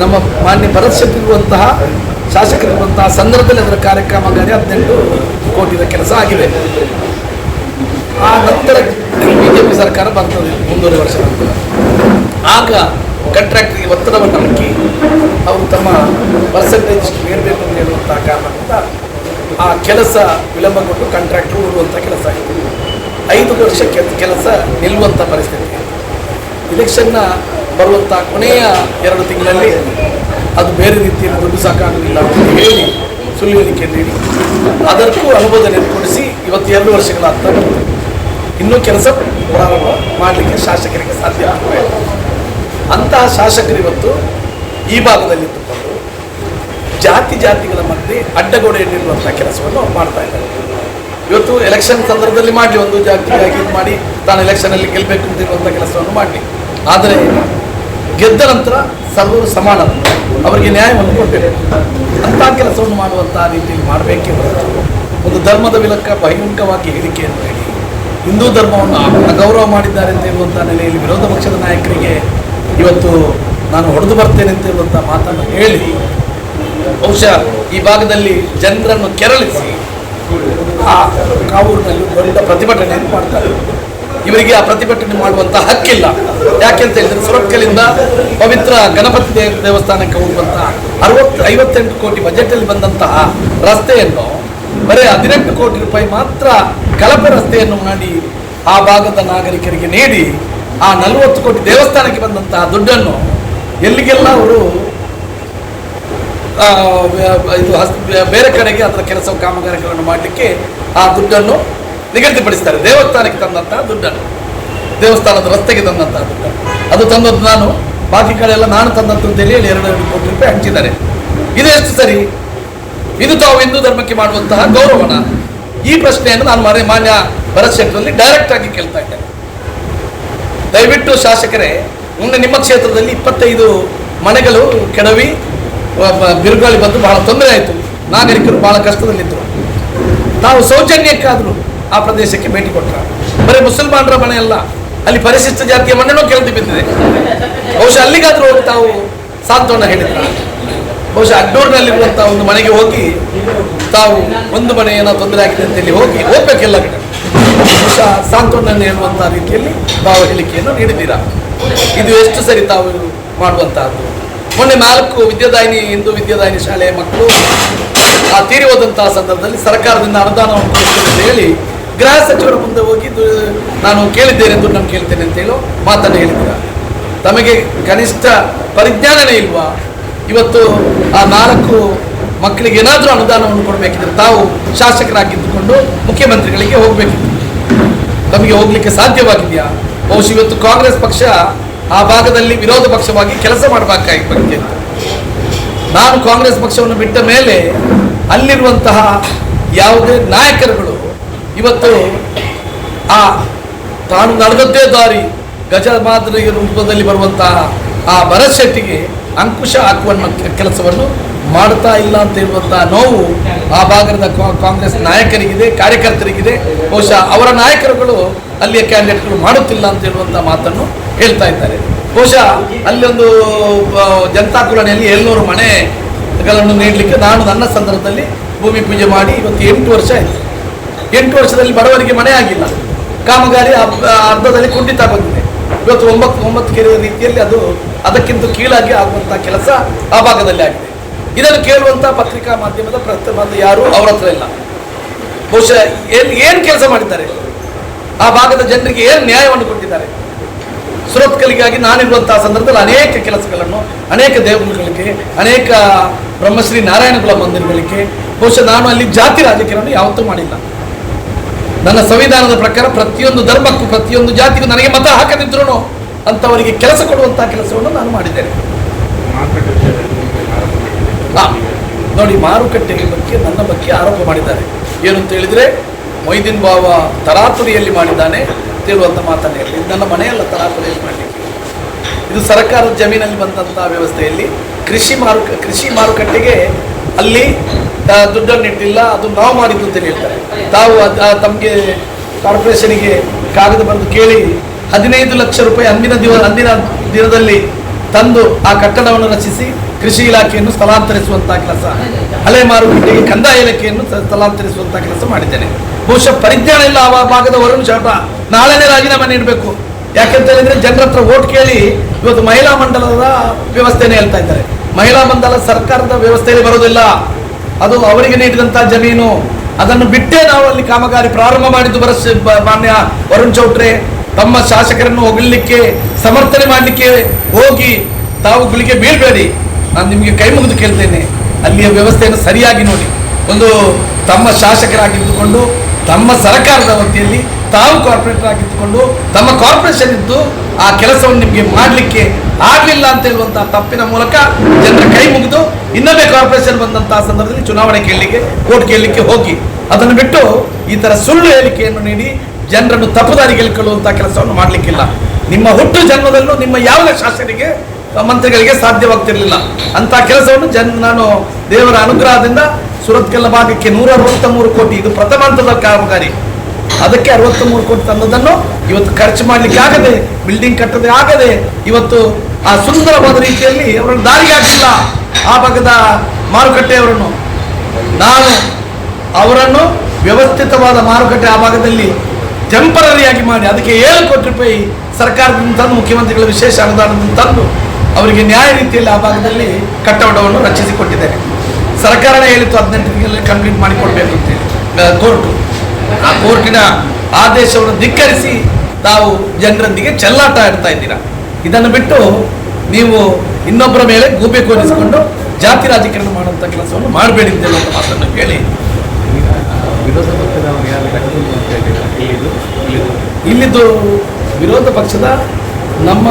ನಮ್ಮ ಮಾನ್ಯ ಭರತ್ ಶೆಟ್ಟಿ ಇರುವಂತಹ ಶಾಸಕರಿರುವಂತಹ ಸಂದರ್ಭದಲ್ಲಿ ಅದರ ಕಾರ್ಯಕ್ರಮಗಾರಿ ಹದಿನೆಂಟು ಕೋಟಿದ ಕೆಲಸ ಆಗಿದೆ. ಆ ನಂತರ ಬಿಜೆಪಿ ಸರ್ಕಾರ ಬರ್ತದೆ ಮುಂದೂವರೆ ವರ್ಷ ಆಗ ಕಾಂಟ್ರಾಕ್ಟ್ರಿಗೆ ಒತ್ತಡವನ್ನು ಹಾಕಿ ಅವರು ತಮ್ಮ ಪರ್ಸೆಂಟೇಜ್ ನೀಡಬೇಕು ಅಂತ ಹೇಳುವಂತಹ ಕಾರಣದಿಂದ ಆ ಕೆಲಸ ವಿಳಂಬಗೊಂಡು ಕಾಂಟ್ರಾಕ್ಟ್ರು ಉಡುವಂಥ ಕೆಲಸ ಆಯಿತು ಐದು ವರ್ಷಕ್ಕೆ ಕೆಲಸ ನಿಲ್ಲುವಂಥ ಪರಿಸ್ಥಿತಿ. ಇಲೆಕ್ಷನ್ನ ಬರುವಂಥ ಕೊನೆಯ ಎರಡು ತಿಂಗಳಲ್ಲಿ ಅದು ಬೇರೆ ರೀತಿಯಲ್ಲಿ ದುಡ್ಡು ಸಾಕಾಗುವುದಿಲ್ಲ ಅಂತ ಹೇಳಿ ನೀಡಿ. ಅದಕ್ಕೂ ಅನುಮೋದನೆ ಕೊಡಿಸಿ ಇವತ್ತು ಎರಡು ವರ್ಷಗಳ ಅರ್ಥ ಇನ್ನೂ ಕೆಲಸ ಪ್ರಾರಂಭ ಮಾಡಲಿಕ್ಕೆ ಶಾಸಕರಿಗೆ ಸಾಧ್ಯ ಆಗ್ತಾ ಅಂತಹ ಶಾಸಕರು ಇವತ್ತು ಈ ಭಾಗದಲ್ಲಿ ಇದ್ದುಕೊಂಡು ಜಾತಿ ಜಾತಿಗಳ ಮಧ್ಯೆ ಅಡ್ಡಗೋಡೆ ನಿಲ್ಲುವಂಥ ಕೆಲಸವನ್ನು ಮಾಡ್ತಾ ಇದ್ದಾರೆ. ಇವತ್ತು ಎಲೆಕ್ಷನ್ ಸಂದರ್ಭದಲ್ಲಿ ಮಾಡಲಿ ಒಂದು ಜಾತಿಯಾಗಿ ಇದು ಮಾಡಿ ತಾನು ಎಲೆಕ್ಷನಲ್ಲಿ ಗೆಲ್ಲಬೇಕು ಅಂತ ಇರುವಂಥ ಕೆಲಸವನ್ನು ಮಾಡಲಿ. ಆದರೆ ಗೆದ್ದ ನಂತರ ಸರ್ವರು ಸಮಾನ ಅವರಿಗೆ ನ್ಯಾಯವನ್ನು ಕೊಡಬೇಕು ಅಂಥ ಕೆಲಸವನ್ನು ಮಾಡುವಂಥ ರೀತಿಯಲ್ಲಿ ಮಾಡಬೇಕೇ ಹೊರತು ಒಂದು ಧರ್ಮದ ವಿಲಕ್ಕ ಬಹಿರಂಗವಾಗಿ ಹೇಳಿಕೆಯನ್ನು ಹೇಳಿ, ಹಿಂದೂ ಧರ್ಮವನ್ನು ಅಗೌರವ ಮಾಡಿದ್ದಾರೆ ಅಂತ ಹೇಳುವಂಥ ನೆಲೆಯಲ್ಲಿ ವಿರೋಧ ಪಕ್ಷದ ನಾಯಕರಿಗೆ ಇವತ್ತು ನಾನು ಹೊಡೆದು ಬರ್ತೇನೆ ಅಂತ ಹೇಳುವಂಥ ಮಾತನ್ನು ಹೇಳಿ, ಬಹುಶಃ ಈ ಭಾಗದಲ್ಲಿ ಜನರನ್ನು ಕೆರಳಿಸಿ ಆ ಕಾವೂರಿನಲ್ಲಿ ದೊಡ್ಡ ಪ್ರತಿಭಟನೆಯನ್ನು ಮಾಡ್ತಾರೆ. ಇವರಿಗೆ ಆ ಪ್ರತಿಭಟನೆ ಮಾಡುವಂತಹ ಹಕ್ಕಿಲ್ಲ. ಯಾಕೆಂತ ಹೇಳಿದ್ರೆ ಸುರತ್ಕಲಿಂದ ಪವಿತ್ರ ಗಣಪತಿ ದೇವಸ್ಥಾನಕ್ಕೆ ಹೋಗುವಂತಹ ಅರವತ್ತು ಐವತ್ತೆಂಟು ಕೋಟಿ ಬಜೆಟ್ ಅಲ್ಲಿ ಬಂದಂತಹ ರಸ್ತೆಯನ್ನು, ಬರೀ ಹದಿನೆಂಟು ಕೋಟಿ ರೂಪಾಯಿ ಮಾತ್ರ ಕಳಪೆ ರಸ್ತೆಯನ್ನು ಮಾಡಿ ಆ ಭಾಗದ ನಾಗರಿಕರಿಗೆ ನೀಡಿ ಆ ನಲವತ್ತು ಕೋಟಿ ದೇವಸ್ಥಾನಕ್ಕೆ ಬಂದಂತಹ ದುಡ್ಡನ್ನು ಎಲ್ಲಿಗೆಲ್ಲ ಅವರು ಇದು ಬೇರೆ ಕಡೆಗೆ ಅದರ ಕೆಲಸ ಕಾಮಗಾರಿಗಳನ್ನು ಮಾಡಲಿಕ್ಕೆ ಆ ದುಡ್ಡನ್ನು ನಿಗದಿಪಡಿಸ್ತಾರೆ. ದೇವಸ್ಥಾನಕ್ಕೆ ತಂದಂತಹ ದುಡ್ಡನ್ನು. ದೇವಸ್ಥಾನದ ರಸ್ತೆಗೆ ತಂದಂತಹ ದುಡ್ಡನ್ನು. ಅದು ತಂದದ್ದು ನಾನು. ಬಾಕಿ ಕಡೆ ನಾನು ತಂದಂತ ಹೇಳಿ ಎರಡು ಎರಡು ಕೋಟಿ ರೂಪಾಯಿ ಹಂಚಿದ್ದಾರೆ. ಇದು ಎಷ್ಟು ಸರಿ? ಇದು ತಾವು ಹಿಂದೂ ಧರ್ಮಕ್ಕೆ ಮಾಡುವಂತಹ ಗೌರವನ. ಈ ಪ್ರಶ್ನೆಯನ್ನು ನಾನು ಮನೆ ಮಾನ್ಯ ಭರತ್ ಡೈರೆಕ್ಟ್ ಆಗಿ ಕೇಳ್ತಾ ಇದ್ದೇನೆ. ದಯವಿಟ್ಟು ಶಾಸಕರೇ, ಮುಂದೆ ನಿಮ್ಮ ಕ್ಷೇತ್ರದಲ್ಲಿ ಇಪ್ಪತ್ತೈದು ಮನೆಗಳು ಕೆಡವಿ ಬಿರುಗಾಳಿ ಬಂದು ಬಹಳ ತೊಂದರೆ ಆಯಿತು. ನಾಗರಿಕರು ಬಹಳ ಕಷ್ಟದಲ್ಲಿದ್ದರು. ನಾವು ಸೌಜನ್ಯಕ್ಕಾದರೂ ಆ ಪ್ರದೇಶಕ್ಕೆ ಭೇಟಿ ಕೊಟ್ಟರು ಬರೀ ಮುಸಲ್ಮಾನರ ಮನೆ ಅಲ್ಲ, ಅಲ್ಲಿ ಪರಿಶಿಷ್ಟ ಜಾತಿಯ ಮನೆನೂ ಕೆಳದಿ ಬಿದ್ದಿದೆ. ಬಹುಶಃ ಅಲ್ಲಿಗಾದರೂ ಹೋಗಿ ತಾವು ಸಾಂತ್ವನ ಹೇಳಿದ್ರ. ಬಹುಶಃ ಅಡ್ಡೂರ್ನಲ್ಲಿರುವಂತಹ ಒಂದು ಮನೆಗೆ ಹೋಗಿ ತಾವು ಒಂದು ಮನೆ ಏನೋ ತೊಂದರೆ ಆಗಿದೆ ಅಂತೇಳಿ ಹೋಗಿ ಹೋಗ್ಬೇಕೆಲ್ಲ ಕಡೆ. ಬಹುಶಃ ಸಾಂತ್ವನ ಹೇಳುವಂತಹ ರೀತಿಯಲ್ಲಿ ತಾವು ಹೇಳಿಕೆಯನ್ನು ನೀಡಿದ್ದೀರಾ. ಇದು ಎಷ್ಟು ಸರಿ ತಾವು ಮಾಡುವಂತಹದ್ದು. ಮೊನ್ನೆ ನಾಲ್ಕು ವಿದ್ಯಾದಾಯಿನಿ, ಹಿಂದೂ ವಿದ್ಯಾದಾಯಿನಿ ಶಾಲೆಯ ಮಕ್ಕಳು ಆ ತೀರಿ ಹೋದಂತಹ ಸಂದರ್ಭದಲ್ಲಿ ಸರ್ಕಾರದಿಂದ ಅನುದಾನವನ್ನು ಹೇಳಿ ಗೃಹ ಸಚಿವರ ಮುಂದೆ ಹೋಗಿ ನಾನು ಕೇಳಿದ್ದೇನೆ ದುಡ್ಡನ್ನು ಕೇಳ್ತೇನೆ ಅಂತ ಹೇಳೋ ಮಾತನ್ನು ಹೇಳಿದ್ದೀರಾ? ತಮಗೆ ಕನಿಷ್ಠ ಪರಿಜ್ಞಾನನೇ ಇಲ್ವಾ? ಇವತ್ತು ಆ ನಾಲ್ಕು ಮಕ್ಕಳಿಗೆ ಏನಾದರೂ ಅನುದಾನವನ್ನು ಕೊಡಬೇಕಿದ್ರೆ ತಾವು ಶಾಸಕರಾಗಿದ್ದುಕೊಂಡು ಮುಖ್ಯಮಂತ್ರಿಗಳಿಗೆ ಹೋಗಬೇಕಿತ್ತು. ತಮಗೆ ಹೋಗ್ಲಿಕ್ಕೆ ಸಾಧ್ಯವಾಗಿದೆಯಾ? ಬಹುಶಃ ಇವತ್ತು ಕಾಂಗ್ರೆಸ್ ಪಕ್ಷ ಆ ಭಾಗದಲ್ಲಿ ವಿರೋಧ ಪಕ್ಷವಾಗಿ ಕೆಲಸ ಮಾಡಬೇಕಾಗಿತ್ತು ನಾನು ಕಾಂಗ್ರೆಸ್ ಪಕ್ಷವನ್ನು ಬಿಟ್ಟ ಮೇಲೆ ಅಲ್ಲಿರುವಂತಹ ಯಾವುದೇ ನಾಯಕರುಗಳು ಇವತ್ತು ಆ ತಾನು ನಡೆದದ್ದೇ ದಾರಿ ಗಜ ಮಾದರಿಯ ರೂಪದಲ್ಲಿ ಬರುವಂತಹ ಆ ಭರಶೆಟ್ಟಿಗೆ ಅಂಕುಶ ಹಾಕುವ ಕೆಲಸವನ್ನು ಮಾಡ್ತಾ ಇಲ್ಲ ಅಂತ ಇರುವಂತಹ ನೋವು ಆ ಭಾಗದ ಕಾಂಗ್ರೆಸ್ ನಾಯಕರಿಗಿದೆ, ಕಾರ್ಯಕರ್ತರಿಗಿದೆ. ಬಹುಶಃ ಅವರ ನಾಯಕರುಗಳು ಅಲ್ಲಿಯ ಕ್ಯಾಂಡಿಡೇಟ್ಗಳು ಮಾಡುತ್ತಿಲ್ಲ ಅಂತ ಹೇಳುವಂಥ ಮಾತನ್ನು ಹೇಳ್ತಾ ಇದ್ದಾರೆ. ಬಹುಶಃ ಅಲ್ಲಿ ಒಂದು ಜನತಾ ಕುಲನೆಯಲ್ಲಿ ಏಳ್ನೂರು ಮನೆಗಳನ್ನು ನೀಡಲಿಕ್ಕೆ ನಾನು ನನ್ನ ಸಂದರ್ಭದಲ್ಲಿ ಭೂಮಿ ಪೂಜೆ ಮಾಡಿ ಇವತ್ತು ಎಂಟು ವರ್ಷ ಆಯಿತು. ಎಂಟು ವರ್ಷದಲ್ಲಿ ಬಡವರಿಗೆ ಮನೆ ಆಗಿಲ್ಲ. ಕಾಮಗಾರಿ ಅರ್ಧ- ಅರ್ಧದಲ್ಲಿ ಕುಂಠಿತ ಬಂದಿದೆ. ಇವತ್ತು ಒಂಬತ್ತು ಒಂಬತ್ತು ಕೆರೆ ರೀತಿಯಲ್ಲಿ ಅದು ಅದಕ್ಕಿಂತ ಕೀಳಾಗಿ ಆಗುವಂತಹ ಕೆಲಸ ಆ ಭಾಗದಲ್ಲಿ ಆಗಿದೆ. ಇದನ್ನು ಕೇಳುವಂತಹ ಪತ್ರಿಕಾ ಮಾಧ್ಯಮದ ಪ್ರತಿಬಂಧ ಯಾರು? ಅವರ ಹತ್ರ ಇಲ್ಲ. ಬಹುಶಃ ಏನು ಏನು ಕೆಲಸ ಮಾಡಿದ್ದಾರೆ? ಆ ಭಾಗದ ಜನರಿಗೆ ಏನು ನ್ಯಾಯವನ್ನು ಕೊಟ್ಟಿದ್ದಾರೆ? ಸುರತ್ಕಲಿಗಾಗಿ ನಾನಿರುವಂತಹ ಸಂದರ್ಭದಲ್ಲಿ ಅನೇಕ ಕೆಲಸಗಳನ್ನು, ಅನೇಕ ದೇವರುಗಳಿಗೆ, ಅನೇಕ ಬ್ರಹ್ಮಶ್ರೀ ನಾರಾಯಣಗುಲ ಮಂದಿರಗಳಿಗೆ, ಬಹುಶಃ ನಾನು ಅಲ್ಲಿ ಜಾತಿ ರಾಜಕೀಯವನ್ನು ಯಾವತ್ತೂ ಮಾಡಿಲ್ಲ. ನನ್ನ ಸಂವಿಧಾನದ ಪ್ರಕಾರ ಪ್ರತಿಯೊಂದು ಧರ್ಮಕ್ಕೂ, ಪ್ರತಿಯೊಂದು ಜಾತಿಗೂ ನನಗೆ ಮತ ಹಾಕದಿದ್ರು ಅಂತವರಿಗೆ ಕೆಲಸ ಕೊಡುವಂತಹ ಕೆಲಸವನ್ನು ನಾನು ಮಾಡಿದ್ದೇನೆ. ನೋಡಿ ಮಾರುಕಟ್ಟೆ ಬಗ್ಗೆ, ನನ್ನ ಬಗ್ಗೆ ಆರೋಪ ಮಾಡಿದ್ದಾರೆ. ಏನು ಅಂತ ಹೇಳಿದ್ರೆ, ಮೊಯ್ದೀನ್ ಬಾವ ತರಾತುರಿಯಲ್ಲಿ ಮಾಡಿದ್ದಾನೆ ತಿರುವಂಥ ಮಾತನ್ನೇ ಇದು ನನ್ನ ಮನೆಯಲ್ಲ, ತರಾತುರಿಯಲ್ಲಿ ಮಾಡಲಿಕ್ಕೆ. ಇದು ಸರ್ಕಾರದ ಜಮೀನಲ್ಲಿ ಬಂದಂತಹ ವ್ಯವಸ್ಥೆಯಲ್ಲಿ ಕೃಷಿ ಮಾರುಕ, ಕೃಷಿ ಮಾರುಕಟ್ಟೆಗೆ ಅಲ್ಲಿ ದುಡ್ಡನ್ನು ಇಟ್ಟಿಲ್ಲ, ಅದು ನಾವು ಮಾಡಿದ್ದು ಅಂತ ಹೇಳ್ತಾರೆ. ತಾವು ತಮಗೆ ಕಾರ್ಪೊರೇಷನಿಗೆ ಕಾಗದ ಬಂದು ಕೇಳಿ ಹದಿನೈದು ಲಕ್ಷ ರೂಪಾಯಿ ಅಂದಿನ ದಿವ, ಅಂದಿನ ದಿನದಲ್ಲಿ ತಂದು ಆ ಕಟ್ಟಡವನ್ನು ರಚಿಸಿ ಕೃಷಿ ಇಲಾಖೆಯನ್ನು ಸ್ಥಳಾಂತರಿಸುವಂತಹ ಕೆಲಸ, ಹಳೆ ಮಾರುಕಟ್ಟೆಗೆ ಕಂದಾಯ ಇಲಾಖೆಯನ್ನು ಸ್ಥಳಾಂತರಿಸುವಂತಹ ಕೆಲಸ ಮಾಡಿದ್ದೇನೆ. ಬಹುಶಃ ಪರಿಜ್ಞಾನ ಇಲ್ಲ ಆ ಭಾಗದ ವರುಣ್ ಶಾಟ ನಾಳೆನೇ ರಾಜೀನಾಮೆ ನೀಡಬೇಕು. ಯಾಕೆಂತ ಹೇಳಿದ್ರೆ ಜನರ ಹತ್ರ ಓಟ್ ಕೇಳಿ ಇವತ್ತು ಮಹಿಳಾ ಮಂಡಲದ ವ್ಯವಸ್ಥೆನೇ ಹೇಳ್ತಾ ಇದ್ದಾರೆ. ಮಹಿಳಾ ಮಂಡಲ ಸರ್ಕಾರದ ವ್ಯವಸ್ಥೆಯಲ್ಲಿ ಬರೋದಿಲ್ಲ. ಅದು ಅವರಿಗೆ ನೀಡಿದಂತಹ ಜಮೀನು. ಅದನ್ನು ಬಿಟ್ಟೇ ನಾವು ಅಲ್ಲಿ ಕಾಮಗಾರಿ ಪ್ರಾರಂಭ ಮಾಡಿದ್ದು ಬರಸ್ ಮಾನ್ಯ ವರುಣ್ ಚೌಟ್ರೆ. ತಮ್ಮ ಶಾಸಕರನ್ನು ಹೊಗಳಲಿಕ್ಕೆ, ಸಮರ್ಥನೆ ಮಾಡಲಿಕ್ಕೆ ಹೋಗಿ ತಾವು ಗುಳಿಗೆ ಬೀಳ್ಬೇಡಿ. ನಾನು ನಿಮಗೆ ಕೈ ಮುಗಿದು ಕೇಳ್ತೇನೆ. ಅಲ್ಲಿಯ ವ್ಯವಸ್ಥೆಯನ್ನು ಸರಿಯಾಗಿ ನೋಡಿ. ಒಂದು ತಮ್ಮ ಶಾಸಕರಾಗಿದ್ದುಕೊಂಡು, ತಮ್ಮ ಸರ್ಕಾರದ ವತಿಯಲ್ಲಿ ತಾವು ಕಾರ್ಪೊರೇಟರ್ ಆಗಿದ್ದುಕೊಂಡು ತಮ್ಮ ಕಾರ್ಪೊರೇಷನ್ ಇದ್ದು ಆ ಕೆಲಸವನ್ನು ನಿಮಗೆ ಮಾಡಲಿಕ್ಕೆ ಆಗಲಿಲ್ಲ ಅಂತ ಹೇಳುವಂತಹ ತಪ್ಪಿನ ಮೂಲಕ ಜನರ ಕೈ ಮುಗಿದು ಇನ್ನೊಮ್ಮೆ ಕಾರ್ಪೊರೇಷನ್ ಬಂದಂತಹ ಸಂದರ್ಭದಲ್ಲಿ ಚುನಾವಣೆ ಕೇಳಲಿಕ್ಕೆ ಕೋರ್ಟ್ ಕೇಳಲಿಕ್ಕೆ ಹೋಗಿ. ಅದನ್ನು ಬಿಟ್ಟು ಈ ತರ ಸುಳ್ಳು ಹೇಳಿಕೆಯನ್ನು ನೀಡಿ ಜನರನ್ನು ತಪ್ಪುದಾರಿ ಎಳ್ಕೊಳ್ಳುವಂತಹ ಕೆಲಸವನ್ನು ಮಾಡಲಿಕ್ಕಿಲ್ಲ. ನಿಮ್ಮ ಹುಟ್ಟು ಜನ್ಮದಲ್ಲೂ ನಿಮ್ಮ ಯಾವುದೇ ಶಾಸಕರಿಗೆ, ಮಂತ್ರಿಗಳಿಗೆ ಸಾಧ್ಯವಾಗ್ತಿರಲಿಲ್ಲ. ಅಂತ ಕೆಲಸವನ್ನು ಜನ್, ನಾನು ದೇವರ ಅನುಗ್ರಹದಿಂದ ಸುರತ್ಕಲ್ಲ ಭಾಗಕ್ಕೆ ನೂರ ಅರವತ್ತ ಮೂರು ಕೋಟಿ, ಇದು ಪ್ರಥಮ ಹಂತದ ಕಾಮಗಾರಿ. ಅದಕ್ಕೆ ಅರವತ್ತು ಮೂರು ಕೋಟಿ ತಂದದನ್ನು ಇವತ್ತು ಖರ್ಚು ಮಾಡಲಿಕ್ಕೆ ಆಗದೆ ಬಿಲ್ಡಿಂಗ್ ಕಟ್ಟದೆ ಆಗದೆ, ಇವತ್ತು ಆ ಸುಂದರವಾದ ರೀತಿಯಲ್ಲಿ ಅವರನ್ನು ದಾರಿಗೆ ಹಾಕಿಲ್ಲ. ಆ ಭಾಗದ ಮಾರುಕಟ್ಟೆಯವರನ್ನು ನಾನು ಅವರನ್ನು ವ್ಯವಸ್ಥಿತವಾದ ಮಾರುಕಟ್ಟೆ ಆ ಭಾಗದಲ್ಲಿ ಟೆಂಪರರಿಯಾಗಿ ಮಾಡಿ, ಅದಕ್ಕೆ ಏಳು ಕೋಟಿ ರೂಪಾಯಿ ಸರ್ಕಾರದಿಂದ ತಂದು, ಮುಖ್ಯಮಂತ್ರಿಗಳ ವಿಶೇಷ ಅನುದಾನದಿಂದ ತಂದು ಅವರಿಗೆ ನ್ಯಾಯ ರೀತಿಯಲ್ಲಿ ಆ ಭಾಗದಲ್ಲಿ ಕಟ್ಟಡವನ್ನು ರಚಿಸಿಕೊಟ್ಟಿದ್ದೇನೆ. ಸರ್ಕಾರನೇ ಹೇಳಿತ್ತು ಹದಿನೆಂಟು ತಿಂಗಳಲ್ಲಿ ಕಂಪ್ಲೀಟ್ ಮಾಡಿಕೊಡ್ಬೇಕು ಅಂತೇಳಿ. ಕೋರ್ಟು. ಆ ಕೋರ್ಟಿನ ಆದೇಶವನ್ನು ಧಿಕ್ಕರಿಸಿ ತಾವು ಜನರೊಂದಿಗೆ ಚೆಲ್ಲಾಟ ಆಡ್ತಾ ಇದ್ದೀರಾ? ಇದನ್ನು ಬಿಟ್ಟು ನೀವು ಇನ್ನೊಬ್ಬರ ಮೇಲೆ ಗೂಬೆ ಕೋರಿಸಿಕೊಂಡು ಜಾತಿ ರಾಜಕಾರಣ ಮಾಡುವಂಥ ಕೆಲಸವನ್ನು ಮಾಡಬೇಡಿ ಅಂತ ಮಾತನ್ನು ಕೇಳಿ. ವಿರೋಧ ಇಲ್ಲಿದು ಇಲ್ಲಿದ್ದು ವಿರೋಧ ಪಕ್ಷದ ನಮ್ಮ